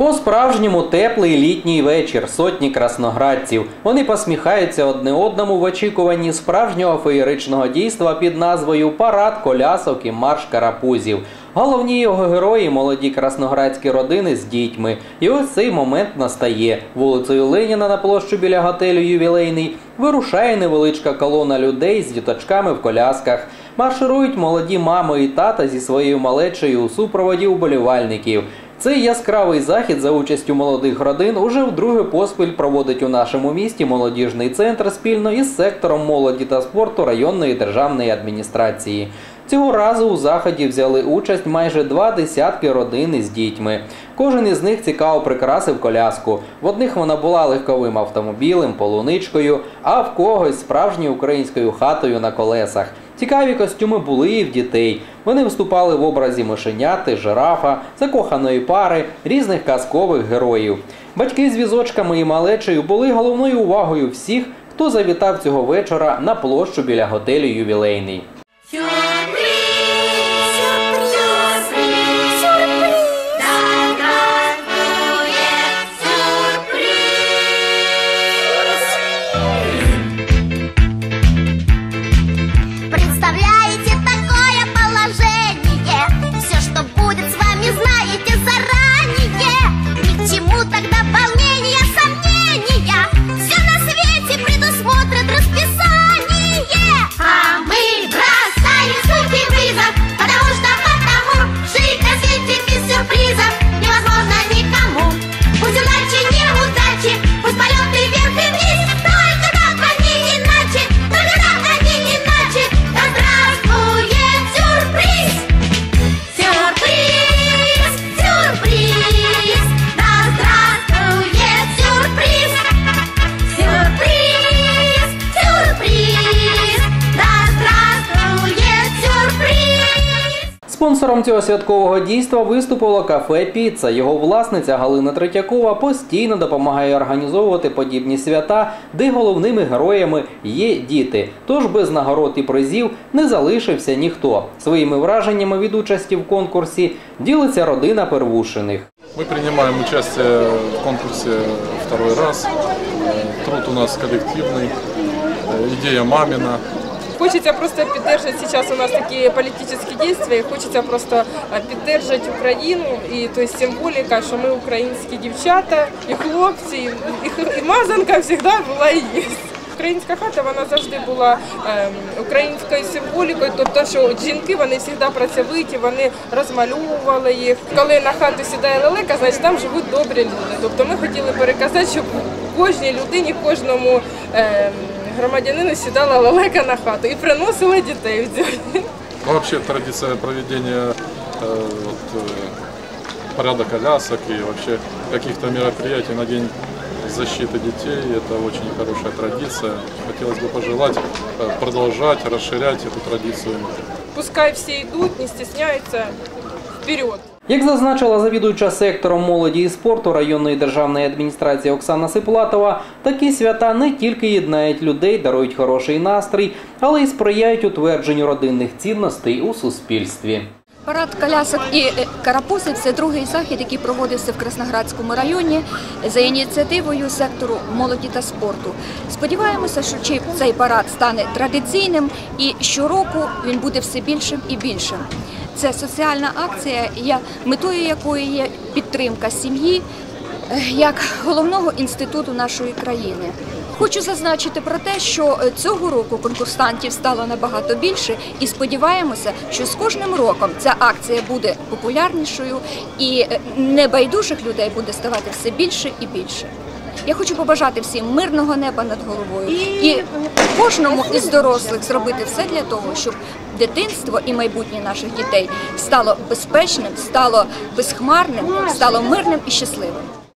По-справжньому теплий літній вечір, сотні красноградців. Вони посміхаються одне одному в очікуванні справжнього феєричного дійства під назвою Парад колясок і марш карапузів. Головні його герої молоді красноградські родини з дітьми. І ось цей момент настає. Вулицею Леніна на площу біля готелю Ювілейний вирушає невеличка колона людей з діточками в колясках. Марширують молоді мами і тата зі своєю малечею у супроводі уболівальників. Цей яскравий захід за участю молодих родин уже вдруге поспіль проводить у нашому місті молодіжний центр спільно із сектором молоді та спорту районної державної адміністрації. Цього разу у заході взяли участь майже два десятки родин із дітьми. Кожен із них цікаво прикрасив коляску. В одних вона була легковим автомобілем, полуничкою, а в когось справжньою українською хатою на колесах. Цікаві костюми були і в дітей. Вони виступали в образі мишеняти, жирафа, закоханої пари, різних казкових героїв. Батьки з візочками і малечею були головною увагою всіх, хто завітав цього вечора на площу біля готелю Ювілейний. Спонсором цього святкового дійства виступило кафе Піца. Його власниця Галина Третьякова постійно допомагає організовувати подібні свята, де головними героями є діти. Тож без нагород і призів не залишився ніхто. Своїми враженнями від участі в конкурсі ділиться родина Первушиних. Мы принимаем участие в конкурсе второй раз. Э, Труд у нас коллективный, э, идея мамина. Хочеться просто підтримати зараз у нас такі політичні дії, хочеться просто підтримати Україну і то есть, символіка, що ми українські дівчата і хлопці, і, і, мазанка завжди була і є. Українська хата вона завжди була ем, українською символікою, тобто що жінки вони завжди працьовиті, вони розмальовували їх. Коли на хату сідає лелека, значить там живуть добрі люди. Тобто ми хотіли переказати, щоб кожній людині, кожному ем, громадянину сідала лелека на хату і приносила дітей в дзьоні. Ну, Вообще традиция проведения э, вот, э, парада колясок и вообще каких-то мероприятий на День защиты детей. Это очень хорошая традиция. Хотелось бы пожелать э, продолжать, расширять эту традицию. Пускай всі йдуть, не стісняються вперед. Як зазначила завідуюча сектором молоді і спорту районної державної адміністрації Оксана Сиплатова, такі свята не тільки єднають людей, дарують хороший настрій, але й сприяють утвердженню родинних цінностей у суспільстві. Парад колясок і е, карапузів це другий захід, який проводився в Красноградському районі за ініціативою сектору молоді та спорту. Сподіваємося, що цей парад стане традиційним і щороку він буде все більшим і більшим. Це соціальна акція, метою якої є підтримка сім'ї е, як головного інституту нашої країни. Хочу зазначити про те, що е, цього року конкурсантів стало набагато більше, і сподіваємося, що з кожним роком ця акція буде популярнішою і е, небайдужих людей буде ставати все більше і більше. Я хочу побажати всім мирного неба над головою і кожному із дорослих зробити все для того, щоб дитинство і майбутнє наших дітей стало безпечним, стало безхмарним, стало мирним і щасливим.